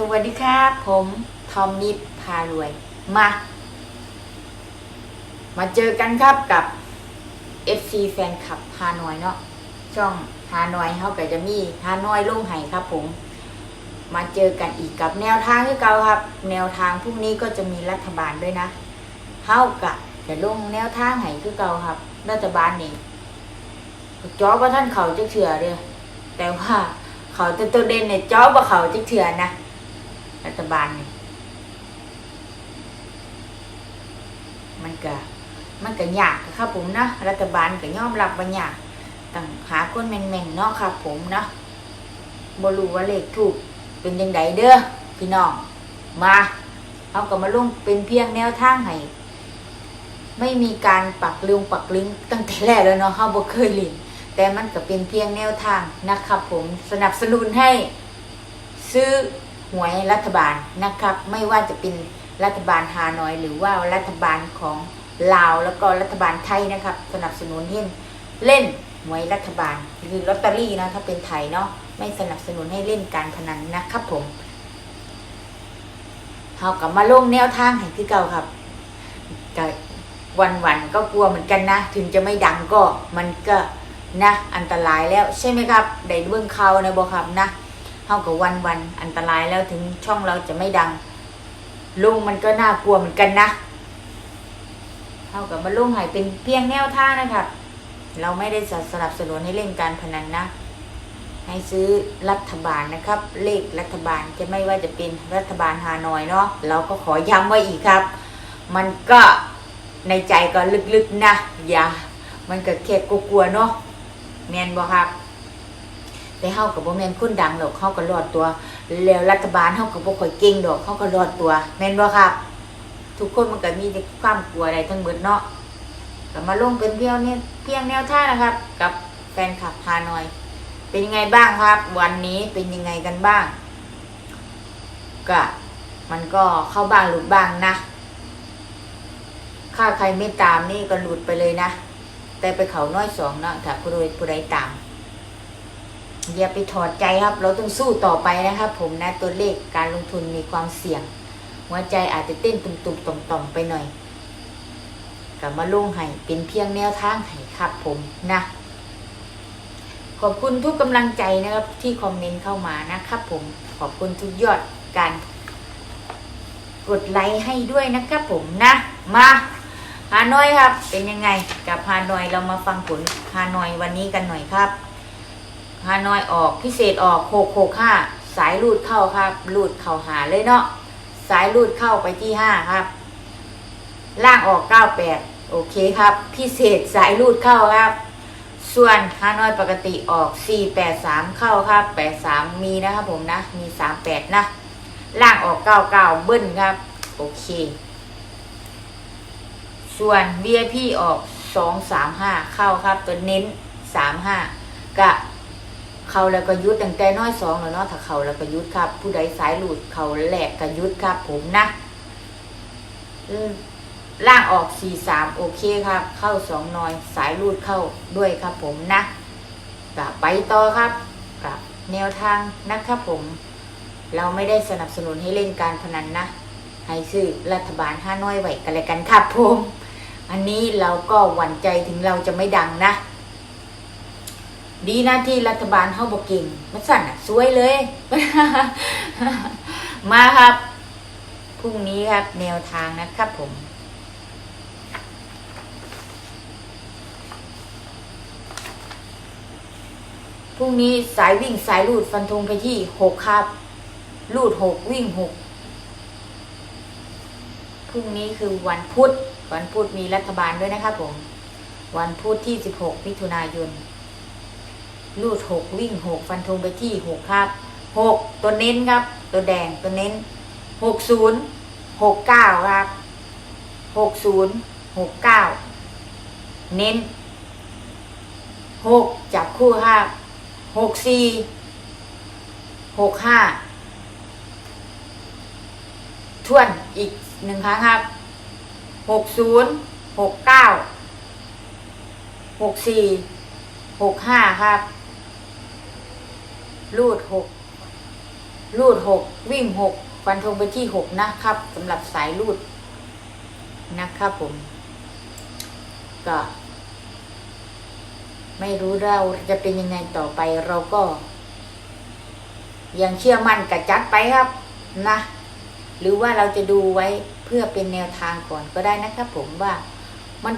สวัสดีครับ ผมทอมนิดพารวย มา มาเจอกันครับกับ FC แฟนคลับฮานอยเนาะช่องฮานอยเขาก็จะมีฮานอยลงไห้ครับ ผม มาเจอกันอีกกับแนวทางที่เก่าครับ แนวทางพรุ่งนี้ก็จะมีรัฐบาลด้วยนะเฮากะจะลงแนวทางไห้คือเก่าครับ รัฐบาลนี่จอว่าท่านเขาจะเชื่อเด้อแต่ว่าเขาแตัวตัวเด่นเนี่ยจอว่าเขาจะเชื่อนะ รัฐบาลนี่มันก็มันก็ยากครับผมนะรัฐบาลก็ยอมรับว่ายากต้องหาคนแม่นๆเนาะครับผมเนาะบรู้ว่าเลขถูกเป็นยังไงเด้อพี่น้องมาเอาก็มาลงเป็นเพียงแนวทางให้ไม่มีการปักลืมปักลิงตั้งแต่แรกแล้วเนาะเฮาบ่เคยล่นแต่มันก็เป็นเพียงแนวทางนะครับผมสนับสนุนให้ซื้อ หวยรัฐบาลนะครับ ไม่ว่าจะเป็นรัฐบาลฮานอย หรือว่ารัฐบาลของลาวแล้วก็รัฐบาลไทยนะครับ สนับสนุนให้เล่นหวยรัฐบาลหรือลอตเตอรี่นะถ้าเป็นไทยเนาะไม่สนับสนุนให้เล่นการพนันนะครับผมเขากลับมาลงแนวทางให้คือเก่าครับวันวันๆก็กลัวเหมือนกันนะ ถึงจะไม่ดังก็มันก็นะอันตรายแล้วใช่ไหมครับ ได้เบื้องเขาในบอครับนะ เท่ากับวันวันๆอันตรายแล้วถึงช่องเราจะไม่ดังลุงมันก็น่ากลัวเหมือนกันนะเท่ากับมาลุงหายเป็นเพียงแนวทางนะครับ เราไม่ได้สนับสนุนให้เล่นการพนันนะ ให้ซื้อรัฐบาลนะครับ เลขรัฐบาลจะไม่ว่าจะเป็นรัฐบาลฮานอยเนาะเราก็ขอย้ำไว้อีกครับ มันก็ในใจก็ลึกๆนะ อย่า มันก็แค่กลัวๆเนาะแมนบ่ครับ แต่เฮากับบ่แม่นคนดังดอกเฮาก็รอดตัว แล้วรัฐบาลเฮาก็บ่ค่อยเก่งดอกเฮาก็รอดตัว แม่นบ่ครับทุกคนมันก็มีความกลัวใดทั้งหมดเนาะก็มาลงเป็นเพียงเนี่ยเพียงแนวท่านะครับ กับแฟนคลับพาหน่อย เป็นยังไงบ้างครับ วันนี้เป็นยังไงกันบ้าง ก็มันก็เข้าบ้างหลุดบ้างนะถ้าใครไม่ตามนี่ก็หลุดไปเลยนะ แต่ไปเขาน้อยสองเนาะถ้าผู้ใดผู้ใดตาม อย่าไปถอดใจครับ เราต้องสู้ต่อไปนะครับผมนะตัวเลขการลงทุนมีความเสี่ยง หัวใจอาจจะเต้นตุ่มๆต่อมๆไปหน่อยกลับมาลงให้เป็นเพียงแนวทางให้ครับผมนะ ขอบคุณทุกกำลังใจนะครับที่คอมเมนต์เข้ามานะครับผมขอบคุณทุกยอดการกดไลค์ให้ด้วยนะครับผมนะมาฮานอยครับ เป็นยังไงกับฮานอยเรามาฟังผลฮานอยวันนี้กันหน่อยครับ ฮานอยออกพิเศษออกหกหกห้าสายรูดเข้าครับรูดเข้าหาเลยเนาะสายรูดเข้าไปที่ห้าครับ ล่างออกเก้าแปดโอเคครับ พิเศษสายรูดเข้าครับ ส่วนฮานอยปกติออกสี่แปดสามเข้าครับแปดสามมีนะครับผมนะ มีสามแปดนะ ล่างออกเก้าเก้าเบิ้ลครับ โอเค ส่วน VIP ออกสองสามห้าเข้าครับ ตัวเน้นสามห้ากะ เขาแล้วก็ยุดตั้งแต่น้อยสองแล้วเนาะถ้าเขาแล้วก็ยุดครับ ผู้ใดสายหลุดเขาแหลกก็ยุดครับ ผมนะล่างออกสี่สามโอเคครับ เข้าสองน้อย สายรูดเข้าด้วยครับ ผมนะกะไปต่อครับกับแนวทางนะครับผม เราไม่ได้สนับสนุนให้เล่นการพนันนะให้ซื้อรัฐบาลห้าน้อยไว้กันเลยกันครับผม อันนี้เราก็หวั่นใจถึงเราจะไม่ดังนะ ดีนะที่รัฐบาลเข้าบอกเก่งมันสั่นอะสวยเลย มาครับพรุ่งนี้ครับ แนวทางนะครับผมพรุ่งนี้สายวิ่งสายลูดฟันธงไปที่หกครับ ลูดหกวิ่งหกพรุ่งนี้คือวันพุธวันพุธมีรัฐบาลด้วยนะครับผม วันพุธที่สิบหกมิถุนายน ลูดหกวิ่งหกฟันธงไปที่หกครับหกตัวเน้นครับ ตัวแดงตัวเน้นหกศูนย์หกเก้าครับหกศูนย์หกเก้าเน้นหกจับคู่ครับหกสี่หกห้าทวนอีกหนึ่งครั้งครับหกศูนย์หกเก้าหกสี่หกห้าครับ รูดหกรูดหกวิ่งหกฟันธงไปที่หกนะครับสำหรับสายรูดนะครับผม ก็ ไม่รู้เราจะเป็นยังไงต่อไปเราก็ ยังเชื่อมั่นกับจัดไปครับนะ หรือว่าเราจะดูไว้เพื่อเป็นแนวทางก่อนก็ได้นะครับผมว่ามัน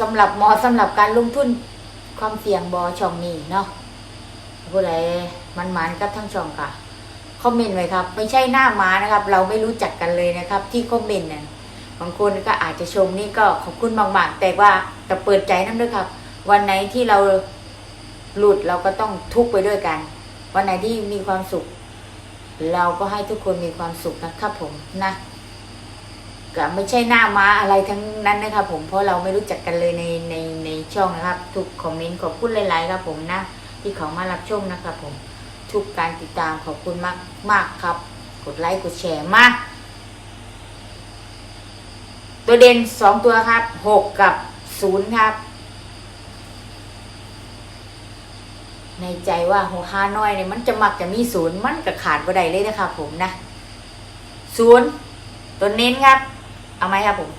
สำหรับหมอสำหรับการลงทุนความเสี่ยงบอช่องนี้เนาะ ผู้ใดมันมานกับทั้งช่องค่ะคอมเมนต์ไว้ครับ ไม่ใช่หน้าม้านะครับ เราไม่รู้จักกันเลยนะครับ ที่คอมเมนต์นั่นบางคนก็อาจจะชมนี่ก็ขอบคุณมากๆแต่ว่าแต่เปิดใจนั่นด้วยครับ วันไหนที่เราหลุดเราก็ต้องทุกข์ไปด้วยกัน วันไหนที่มีความสุข เราก็ให้ทุกคนมีความสุขนะครับผมนะก็ไม่ใช่หน้าม้าอะไรทั้งนั้นนะครับผมเพราะเราไม่รู้จักกันเลยในในในช่องนะครับ ทุกคอมเมนต์ขอบคุณหลายๆครับผมนะ ที่เขามารับชมนะครับผม ทุกการติดตามขอบคุณมากมากครับ กดไลค์กดแชร์มาตัวเด่นสองตัวครับหกกับศูนย์ครับ ในใจว่าหัวฮาน้อยเนี่ยมันจะมักจะมีศูนย์มันก็ขาดบ่ได้เลยนะครับผมนะศูนย์ตัวเน้นครับ เอาไหมครับผม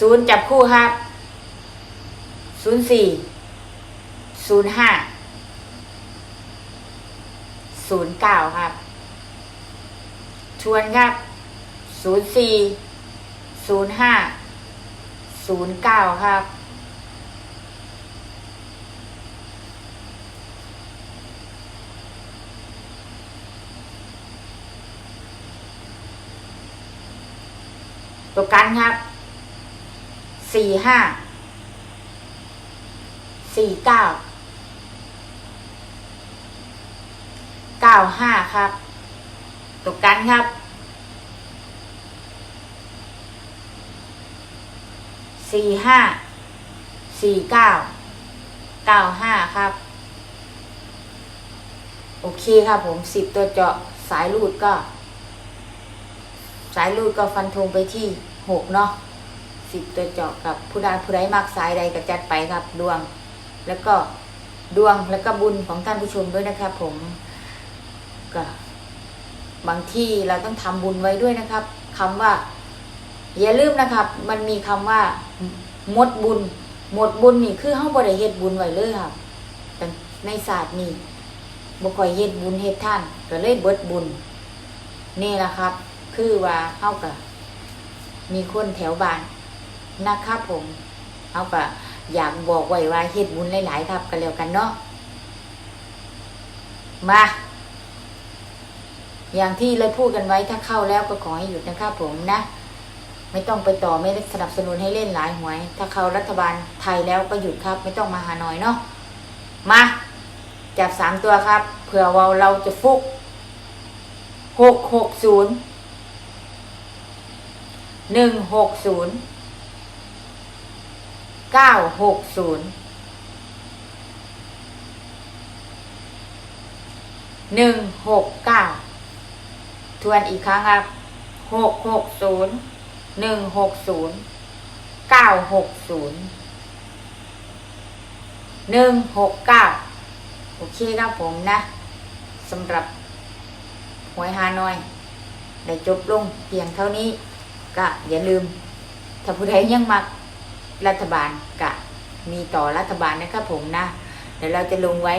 ศูนย์จับคู่ครับศูนย์สี่ ศูนย์ห้าศูนย์เก้าครับ ชวนครับศูนย์สี่ศูนย์ห้าศูนย์เก้าครับตัวกันครับ สี่ห้า สี่เก้า เก้าห้าครับ ตกกันครับสี่ห้าสี่เก้าเก้าห้าครับ โอเคครับผมสิบตัวเจาะสายรูดก็ สายรูดก็ฟันธงไปที่หกเนาะสิบตัวเจาะกับผู้ใดผู้ใดมากสายใดก็จัดไปครับดวง แล้วก็ดวงแล้วก็บุญของท่านผู้ชมด้วยนะครับผม ก็บางที่เราต้องทำบุญไว้ด้วยนะครับคำว่า อย่าลืมนะครับ มันมีคำว่าหมดบุญ หมดบุญนี่คือเฮาบ่ได้เฮ็ดบุญไว้เลยครับแต่ในศาสตร์นี่บ่ค่อยเฮ็ดบุญเฮ็ดท่าน ก็เลยเบิดบุญ นี่แหละครับ คือว่าเฮาก็มีคนแถวบ้านนะครับผมเฮาก็อยากบอกไว้ว่าเฮ็ดบุญหลาย ๆ ครับ ก็แล้วกันเนาะมา อย่างที่เลยพูดกันไว้ถ้าเข้าแล้วก็ขอให้หยุดนะครับผมนะ ไม่ต้องไปต่อไม่สนับสนุนให้เล่นหลายหวย ถ้าเข้ารัฐบาลไทยแล้วก็หยุดครับ ไม่ต้องมาหาหน่อยเนาะมาจับสามตัวครับเผื่อว่าเราจะฟุกหกหกศูนย์หนึ่งหกศูนย์เก้าหกศูนย์หนึ่งหกเก้า ทวนอีกครั้งครับหกหกศูนย์หนึ่งหกศูนย์เก้าหกศูนย์หนึ่งหกเก้าโอเคครับผมนะสำหรับหวยฮานอย ได้จบลงเพียงเท่านี้ ก็อย่าลืม ถ้าผู้ใดยังมักรัฐบาลกะมีต่อรัฐบาลนะครับผมนะ เดี๋ยวเราจะลงไว้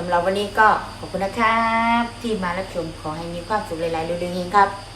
สำหรับวันนี้ก็ขอบคุณนะครับ ที่มารับชมขอให้มีความสุขหลายๆเรื่อยๆครับ